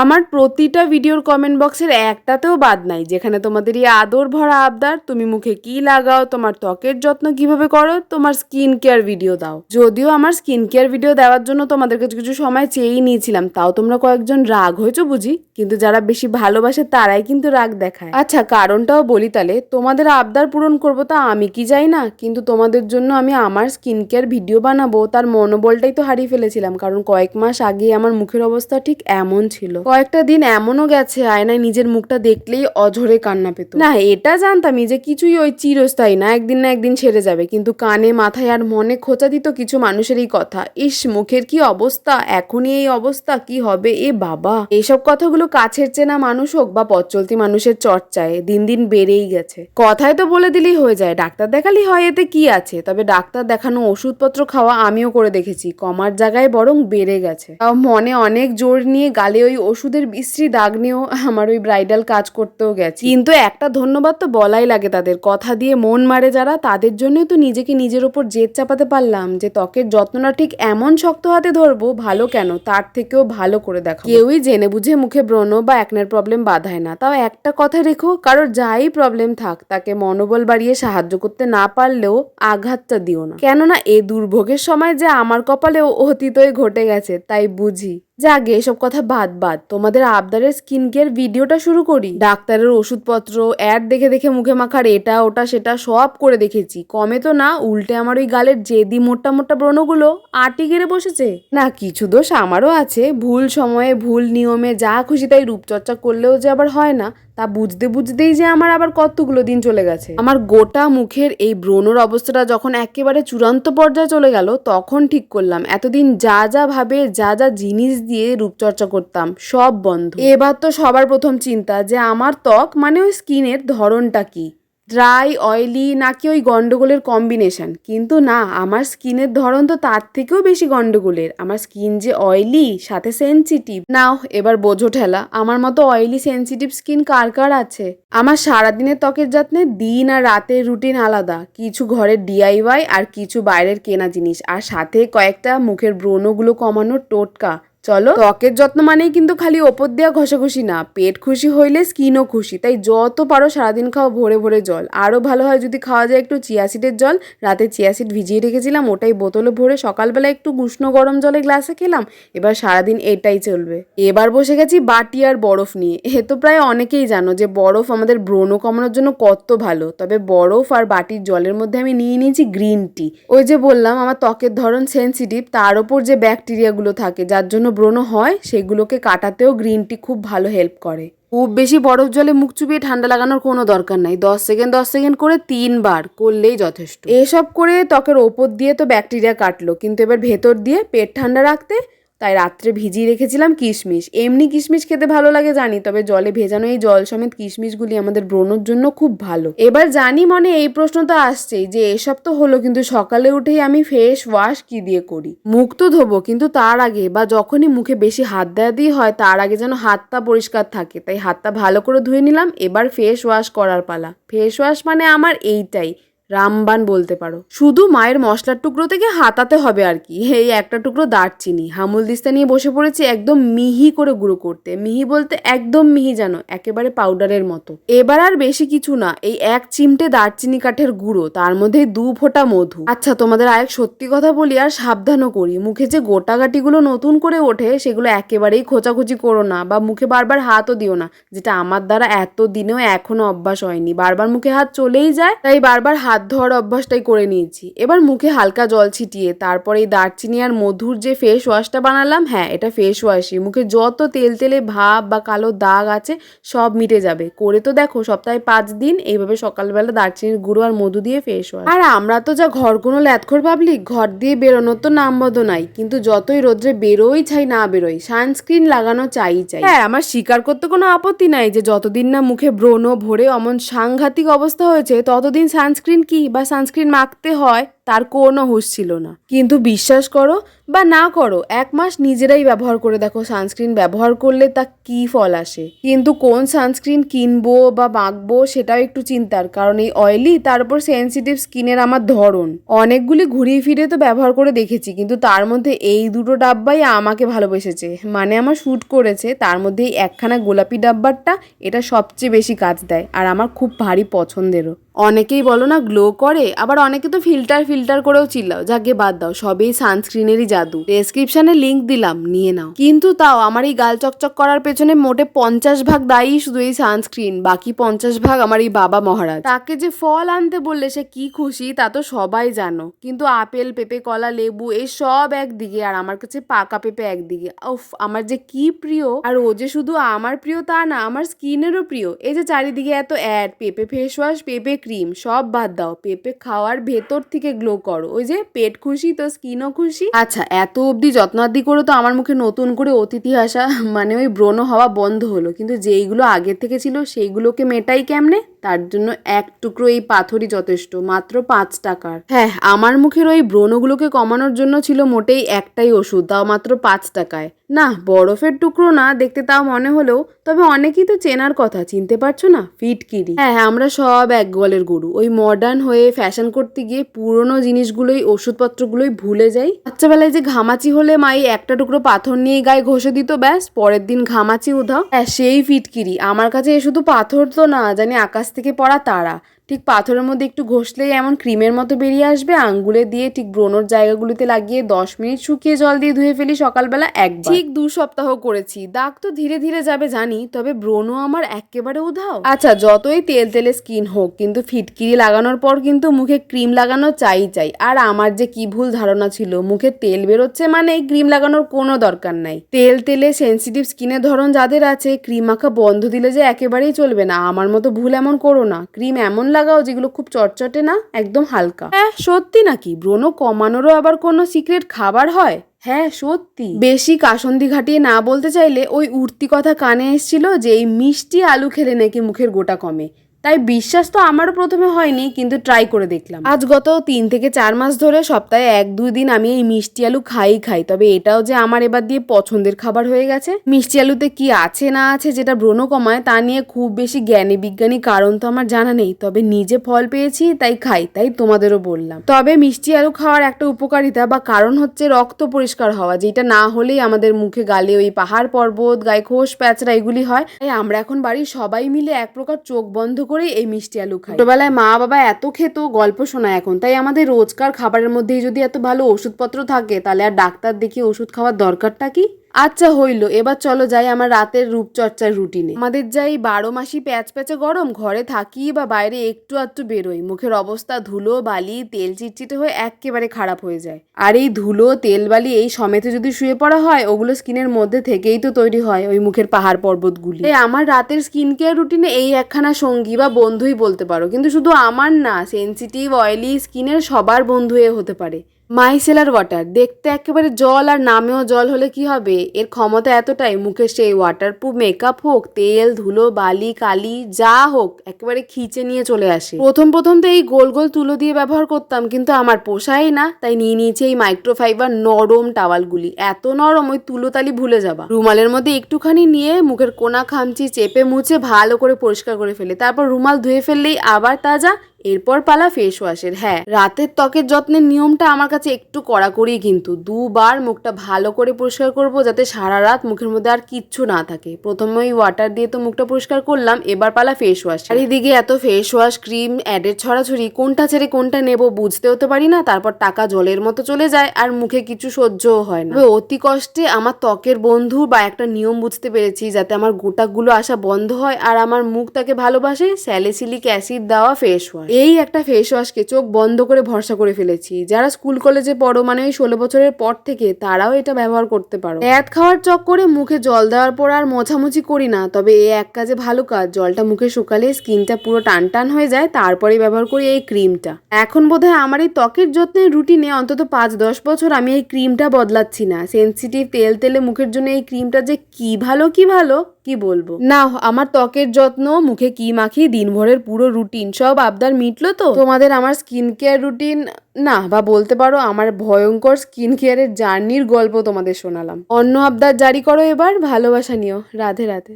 আমার প্রতিটা ভিডিওর কমেন্ট বক্সের একটাতেও বাদ নাই, যেখানে তোমাদের এই আদর ভরা আবদার, তুমি মুখে কি লাগাও, তোমার ত্বকের যত্ন কীভাবে করো, তোমার স্কিন কেয়ার ভিডিও দাও। যদিও আমার স্কিন কেয়ার ভিডিও দেওয়ার জন্য তোমাদের কাছে কিছু সময় চেয়েই নিয়েছিলাম, তাও তোমরা কয়েকজন রাগ হয়েছো বুঝি, কিন্তু যারা বেশি ভালোবাসে তারাই কিন্তু রাগ দেখায়। আচ্ছা কারণটাও বলি তাহলে, তোমাদের আবদার পূরণ করব তা আমি কি যাই না, কিন্তু তোমাদের জন্য আমি আমার স্কিন কেয়ার ভিডিও বানাবো, তার মনোবলটাই তো হারিয়ে ফেলেছিলাম, কারণ কয়েক মাস আগে আমার মুখের অবস্থা ঠিক এমন ছিল। কয়েকটা দিন এমনও গেছে, আয়নায় নিজের মুখটা দেখলেই অঝরে কান্না পেত। না, এটা জানতামই যে কিছুই ওই চিরস্থায়ী না, একদিন না একদিন ছেড়ে যাবে। কিন্তু কানে, মাথায় আর মনে খোঁচা দিত কিছু মানুষের এই কথা। ইস, মুখের কি অবস্থা? এখনই এই অবস্থা? কি হবে? এ বাবা! এইসব কথাগুলো কাছের চেনা মানুষ হোক বা পথ চলতি মানুষের চর্চায়, দিন দিন বেড়েই গেছে। কথায় তো বলে দিলেই হয়ে যায়, ডাক্তার দেখালেই হয় এতে কি আছে? তবে ডাক্তার দেখানো ওষুধপত্র খাওয়া আমিও করে দেখেছি, কমার জায়গায় বরং বেড়ে গেছে। মনে অনেক জোর নিয়ে গালে ওই ওষুধের বিশ্রী দাগ নিয়েও আমার ওই ব্রাইডাল কাজ করতেও গেছে। কিন্তু একটা ধন্যবাদ তো বলাই লাগে তাদের। কথা দিয়ে মন মারে যারা, তাদের জন্যই তো নিজেকে নিজের ওপর জেদ চাপাতে পারলাম যে ত্বকের যত্নটা ঠিক এমন শক্ত হাতে ধরবো, ভালো কেন? তার থেকেও ভালো করে দেখো কেউই জেনে বুঝে মুখে ব্রণ বা একনের প্রবলেম বাধায় না। তাও একটা কথা রেখো, কারোর যাই প্রবলেম থাক, তাকে মনোবল বাড়িয়ে সাহায্য করতে না পারলেও আঘাতটা দিও না। কেননা এ দুর্ভোগের সময় যে আমার কপালেও অতীতই ঘটে গেছে, তাই বুঝি। যাগে এসব কথা বাদ বাদ। তোমাদের আবদারের স্কিন কেয়ার ভিডিওটা শুরু করি। ডাক্তারের ওষুধপত্র অ্যাড দেখে দেখে মুখে মাখার এটা, ওটা, সেটা সব করে দেখেছি। কমে তো না, উল্টে আমার ওই গালের জেদি মোটা মোটা ব্রণগুলো আটি গেড়ে বসেছে। না, কিছু দোষ আমারও আছে। ভুল সময়ে, ভুল নিয়মে যা খুশি তাই রূপচর্চা করলেও যে আবার হয় না। তা বুঝতে বুঝতেই যে আমার আবার কতগুলো দিন চলে গেছে। আমার গোটা মুখের এই ব্রণর অবস্থাটা যখন একেবারে চূড়ান্ত পর্যায়ে চলে গেল, তখন ঠিক করলাম। এতদিন যা যা ভাবে, যা যা জিনিস দিয়ে রূপচর্চা করতাম, সব বন্ধ। এবার তো সবার প্রথম চিন্তা যে আমার ত্বক মানে ওই স্কিনের ধরনটা কি? ড্রাই অয়েলি নাকি ওই গন্ডগোলের কম্বিনেশন কিন্তু না, আমার স্কিনের ধরন তো তার থেকেও বেশি গন্ডগোলের। আমার স্কিন যে অয়েলি সাথে সেনসিটিভ নাও, এবার বোঝো ঠেলা, আমার মতো অয়েলি সেনসিটিভ স্কিন কার কার আছে? আমার সারাদিনের ত্বকের যত্নে দিন আর রাতের রুটিন আলাদা। কিছু ঘরের ডিআইওয়াই আর কিছু বাইরের কেনা জিনিস। আর সাথে কয়েকটা মুখের ব্রণগুলো কমানোর টোটকা। চলো। ত্বকের যত্ন মানেই কিন্তু খালি ওপর দেওয়া ঘষাঘষি না, পেট খুশি হইলে স্কিনও খুশি। তাই যত পারো সারাদিন খাও ভরে ভরে জল। আরও ভালো হয় যদি খাওয়া যায় একটু চিয়াসিডের জল। রাতে চিয়াসিড ভিজিয়ে রেখেছিলাম, ওটাই বোতলে ভরে সকালবেলা একটু উষ্ণ গরম জলে গ্লাসে খেলাম। এবার সারাদিন এটাই চলবে। এবার বসে গেছি বাটি আর বরফ নিয়ে। এ তো প্রায় অনেকেই জানো যে বরফ আমাদের ব্রণ কমানোর জন্য কত ভালো। তবে বরফ আর বাটির জলের মধ্যে আমি নিয়ে নিয়েছি গ্রিন টি। ওই যে বললাম, আমার ত্বকের ধরন সেনসিটিভ, তার ওপর যে ব্যাকটেরিয়াগুলো থাকে, যার জন্য ব্রণ হয়, সেগুলোকে কাটাতেও গ্রিন টি খুব ভালো হেল্প করে। খুব বেশি বরফ জলে মুখ চুপিয়ে ঠান্ডা লাগানোর কোনো দরকার নাই। দশ সেকেন্ড দশ সেকেন্ড করে তিনবার করলেই যথেষ্ট। এসব করে ত্বকের ওপর দিয়ে তো ব্যাকটেরিয়া কাটলো, কিন্তু এবার ভেতর দিয়ে পেট ঠান্ডা রাখতে তাই রাত্রে ভিজিয়ে রেখেছিলাম কিশমিশ। এমনি কিশমিশ খেতে ভালো লাগে জানি, তবে জলে ভেজানো এই জল সমেত কিশমিশগুলি আমাদের ব্রণর জন্য খুব ভালো। এবার জানি মনে এই প্রশ্ন তো আসছেই যে এসব তো হলো, কিন্তু সকালে উঠেই আমি ফেস ওয়াশ কি দিয়ে করি? মুখ তো ধোবো, কিন্তু তার আগে বা যখনই মুখে বেশি হাত দেওয়া হয়, তার আগে যেন হাতটা পরিষ্কার থাকে। তাই হাতটা ভালো করে ধুয়ে নিলাম, এবার ফেস ওয়াশ করার পালা। ফেস ওয়াশ মানে আমার এইটাই রামবান বলতে পারো। শুধু মায়ের মশলার টুকরো থেকে হাতাতে হবে আর কি। এই একটা টুকরো দারচিনি। হামুল দিস্তা নিয়ে বসে পড়েছি একদম মিহি করে গুঁড়ো করতে। মিহি বলতে একদম মিহি জানো একেবারে পাউডারের মতো। এবার আর বেশি কিছু না, এই এক চিমটে দারচিনি কাঠের গুঁড়ো, তার মধ্যে দু ফোঁটা মধু। আচ্ছা তোমাদের আরেক সত্যি কথা বলি, আর সাবধানও করি। মুখে যে গোটাগাটিগুলো নতুন করে ওঠে, সেগুলো একেবারেই খোঁচাখুচি করো না, বা মুখে বারবার হাতও দিও না, যেটা আমার দ্বারা এত দিনেও এখনও অভ্যাস হয়নি। বারবার মুখে হাত চলেই যায়, তাই বারবার হাত ধোয়ার অভ্যাসটাই করে নিয়েছি। এবার মুখে হালকা জল ছিটিয়ে, তারপরে এই দারচিনি আর মধুর যে ফেস ওয়াশটা বানালাম হ্যাঁ এটা ফেস ওয়াশই মুখে যত তেল তেলে ভাব বা কালো দাগ আছে, সব মিটে যাবে। করে তো দেখো, সপ্তাহে পাঁচ দিন এইভাবে সকালবেলা দারচিনির গুঁড়ো আর মধু দিয়ে ফেস ওয়াশ আর আমরা তো যা ঘর কোনো ল্যাথখোর পাবলিক ঘর দিয়ে বেরোনোর তো নাম বদ নাই। কিন্তু যতই রোদ্রে বেরোই চাই না বেরোই সানস্ক্রিন লাগানো চাই চাই। হ্যাঁ আমার স্বীকার করতে কোনো আপত্তি নাই যে যতদিন না মুখে ব্রণ, ভরে অমন সাংঘাতিক অবস্থা হয়েছে, ততদিন সানস্ক্রিন কি বা সানস্ক্রিন মাখতে হয় তার কোনো হুঁশ ছিল না। কিন্তু বিশ্বাস করো বা না করো, এক মাস নিজেরাই ব্যবহার করে দেখো সানস্ক্রিন ব্যবহার করলে তা কি ফল আসে। কিন্তু কোন সানস্ক্রিন কিনবো বা মাখবো সেটাও একটু চিন্তার, কারণ এই অয়েলি তার উপর সেন্সিটিভ স্কিনের আমার ধরন। অনেকগুলি ঘুরিয়ে ফিরে তো ব্যবহার করে দেখেছি, কিন্তু তার মধ্যে এই দুটো ডাব্বাই আমাকে ভালোবেসেছে। মানে আমার শ্যুট করেছে, তার মধ্যে এই একখানা গোলাপি ডাব্বারটা এটা সবচেয়ে বেশি কাজ দেয়, আর আমার খুব ভারী পছন্দেরও। অনেকেই বলো না গ্লো করে, আবার অনেকে তো ফিল্টার ফিল্টার করেও চিল্লাও, যাকে বাদ দাও, সবই সানস্ক্রিনেরই জাদু। ডেসক্রিপশনে লিংক দিলাম, নিয়ে নাও। কিন্তু তাও, আমার এই গাল চকচক করার পেছনে মোটে পঞ্চাশ ভাগ দায়ী শুধু এই সানস্ক্রিন বাকি পঞ্চাশ ভাগ আমার এই বাবা মহারাজ। তাকে যে ফল আনতে বললে সে কি খুশি, তা তো সবাই জানো। কিন্তু আপেল, পেঁপে, কলা, লেবু এই সব একদিকে, আর আমার কাছে পাকা পেঁপে একদিকে। উফ, আমার যে কি প্রিয়! আর ও যে শুধু আমার প্রিয় তা না, আমার স্কিনেরও প্রিয়। এই যে চারিদিকে এত অ্যাড পেঁপে ফেস ওয়াশ পেঁপে ক্রিম সব বাদ দাও। পেঁপে খাওয়ার ভেতর থেকে গ্লো করো। ওই যে পেট খুশি, তো স্কিনও খুশি। আচ্ছা এত অবধি যত্নাদি করে তো আমার মুখে নতুন করে অতিথি আসা মানে ওই ব্রণ হওয়া বন্ধ হলো। কিন্তু যেইগুলো আগের থেকে ছিল, সেইগুলোকে মেটাই কেমনে? তার জন্য এক টুকরো এই পাথরই যথেষ্ট, মাত্র পাঁচ টাকার। হ্যাঁ আমার মুখের ওই ব্রণগুলোকে কমানোর জন্য ছিল মোটেই একটাই ওষুধ, তাও মাত্র পাঁচ টাকায়। না, বরফের টুকরো না, দেখতে তাও মনে হলেও, তবে অনেকেই তো চেনার কথা, চিনতে পারছ না? ফিটকিরি। হ্যাঁ আমরা সব এক গোয়ালের গরু। ওই মডার্ন হয়ে ফ্যাশন করতে গিয়ে পুরনো জিনিসগুলোই, ওষুধপত্রগুলোই ভুলে যাই। বাচ্চাবেলায় যে ঘামাচি হলে মাই একটা টুকরো পাথর নিয়ে গায়ে ঘষে দিত, ব্যাস, পরের দিন ঘামাচি উধাও। হ্যাঁ সেই ফিটকিরি। আমার কাছে এ শুধু পাথর তো না, জানি আকাশ থেকে পড়া তারা। ঠিক পাথরের মধ্যে একটু ঘষলেই এমন ক্রিমের মতো বেরিয়ে আসবে। আঙ্গুলে দিয়ে ঠিক ব্রণর জায়গাগুলিতে লাগিয়ে দশ মিনিট শুকিয়ে জল দিয়ে ধুয়ে ফেলি সকালবেলা একবার। ঠিক দু সপ্তাহ করেছি। দাগ তো ধীরে ধীরে যাবে জানি তবে ব্রণ আমার একেবারে উধাও। আচ্ছা যতই তেল তেলে স্কিন হোক কিন্তু ফিটকিরি লাগানোর পর কিন্তু মুখে ক্রিম লাগানো চাই চাই। আর আমার যে কি ভুল ধারণা ছিল মুখে তেল বেরোচ্ছে মানে এই ক্রিম লাগানোর কোনো দরকার নাই। তেল তেলে সেন্সিটিভ স্কিনের ধরন যাদের আছে ক্রিম মাখা বন্ধ দিলে যে একেবারেই চলবে না। আমার মতো ভুল এমন করো না। ক্রিম এমন লাগাও যেগুলো খুব চটচটে না, একদম হালকা। হ্যাঁ সত্যি নাকি? ব্রণ কমানোরও আবার কোনো সিক্রেট খাবার হয়? হ্যাঁ সত্যি। বেশি কাসন্দি ঘাটিয়ে না বলতে চাইলে ওই উঠতি কথা কানে এসেছিল যে এই মিষ্টি আলু খেলে নাকি মুখের গোটা কমে। তাই বিশ্বাস তো আমারও প্রথমে হয়নি, কিন্তু ট্রাই করে দেখলাম। আজ গত তিন থেকে চার মাস ধরে সপ্তাহে এক দুই দিন আমি এই মিষ্টি আলু খাই খাই। তবে এটাও যে আমার এবার দিয়ে পছন্দের খাবার হয়ে গেছে। মিষ্টি আলুতে কি আছে, না আছে যেটা ব্রণ কমায়, তা নিয়ে খুব বেশি জ্ঞানী বিজ্ঞানী কারণ তো আমার জানা নেই। তবে নিজে ফল পেয়েছি, তাই খাই, তাই তোমাদেরও বললাম। তবে মিষ্টি আলু খাওয়ার একটা উপকারিতা বা কারণ হচ্ছে রক্ত পরিষ্কার হওয়া, যেটা না হলেই আমাদের মুখে গালে ওই পাহাড় পর্বত, গায়ে খোস প্যাচরা এগুলি হয়। তাই আমরা এখন বাড়ির সবাই মিলে এক প্রকার চোখ বন্ধ করে এই মিষ্টি আলু খাই। ছোটবেলায় মা বাবা এত খেত গল্প শোনায় এখন, তাই আমাদের রোজকার খাবারের মধ্যেই যদি এত ভালো ওষুধপত্র থাকে, তাহলে আর ডাক্তার দেখিয়ে ওষুধ খাওয়ার দরকারটা কি? আচ্ছা হইল। এবার চলো যাই আমার রাতের রূপচর্চার রুটিনে। আমাদের যাই বারো মাসি প্যাচ প্যাচে গরম, ঘরে থাকি বা বাইরে একটু আধটু বেরোই। মুখের অবস্থা ধুলো, বালি, তেল চিটচিটে হয়ে একেবারে খারাপ হয়ে যায়। আর এই ধুলো, তেল, বালি, এই সমেতে যদি শুয়ে পড়া হয়, ওগুলো স্কিনের মধ্যে থেকেই তো তৈরি হয় ওই মুখের পাহাড় পর্বতগুলি। এই আমার রাতের স্কিন কেয়ার রুটিনে এই একখানা সঙ্গী বা বন্ধুই বলতে পারো। কিন্তু শুধু আমার না সেন্সিটিভ অয়েলি স্কিনের সবার বন্ধু হতে পারে। Micellar water. দেখতে একেবারে জল আর নামেও জল হলে কি হবে? এর ক্ষমতা এতটাই, মুখে সেই ওয়াটার ওয়াটারপ্রুফ মেকআপ হোক, তেল, ধুলো, বালি, কালি, যা হোক, একেবারে খিচে নিয়ে চলে আসে। প্রথম প্রথম তো এই গোল গোল তুলো দিয়ে ব্যবহার করতাম, কিন্তু আমার পোষাই না, তাই নিয়ে নিয়েছি এই মাইক্রোফাইবার নরম টাওয়ালগুলি। এত নরম, ওই তুলোতালি ভুলে যাবা। রুমালের মধ্যে একটুখানি নিয়ে মুখের কোনা খামচি চেপে মুছে ভালো করে পরিষ্কার করে ফেলে। তারপর রুমাল ধুয়ে ফেললেই আবার তাজা এরপর পালা ফেস ওয়াশের হ্যাঁ রাতের ত্বকের যত্নের নিয়মটা আমার কাছে একটু কড়াকড়ি কিন্তু। দুবার মুখটা ভালো করে পরিষ্কার করব যাতে সারা রাত মুখের মধ্যে আর কিচ্ছু না থাকে। প্রথমে ওই ওয়াটার দিয়ে তো মুখটা পরিষ্কার করলাম, এবার পালা ফেস ওয়াশ আর এদিকে এত ফেস ওয়াশ ক্রিম অ্যাডের ছড়াছড়ি, কোনটা ছেড়ে কোনটা নেব বুঝতেও তো পারি না, তারপর টাকা জলের মতো চলে যায় আর মুখে কিছু সহ্যও হয় না। অতি কষ্টে আমার ত্বকের বন্ধু বা একটা নিয়ম বুঝতে পেরেছি যাতে আমার গোটাগুলো আসা বন্ধ হয় আর আমার মুখ তাকে ভালোবাসে স্যালিসিলিক অ্যাসিড দেওয়া ফেস ওয়াশ এই একটা ফেস ওয়াশকে চোখ বন্ধ করে ভরসা করে ফেলেছি। যারা স্কুল কলেজে পড়ো মানে ওই ষোলো বছরের পর থেকে, তারাও এটা ব্যবহার করতে পারো। এক খাওয়ার চক করে মুখে জল দেওয়ার পর আর মোছামুছি করি না, তবে এই এক কাজে ভালো কাজ। জলটা মুখে শুকালে স্কিনটা পুরো টান টান হয়ে যায় তারপরে ব্যবহার করি এই ক্রিমটা এখন বোধহয় আমার এই ত্বকের যত্নের রুটিনে অন্তত পাঁচ দশ বছর আমি এই ক্রিমটা বদলাচ্ছি না। সেন্সিটিভ তেল তেলে মুখের জন্য এই ক্রিমটা যে কি ভালো কি ভালো? কি বলব? না, আমার ত্বকের যত্ন, মুখে কি মাখি, দিনভরের পুরো রুটিন সব আবদার মিটলো তো? তোমাদের আমার স্কিন কেয়ার রুটিন না, বা বলতে পারো আমার ভয়ঙ্কর স্কিন কেয়ারের জার্নির গল্প তোমাদের শোনালাম। অন্য আবদার জারি করো এবার, ভালোবাসা নিও। রাধে রাধে।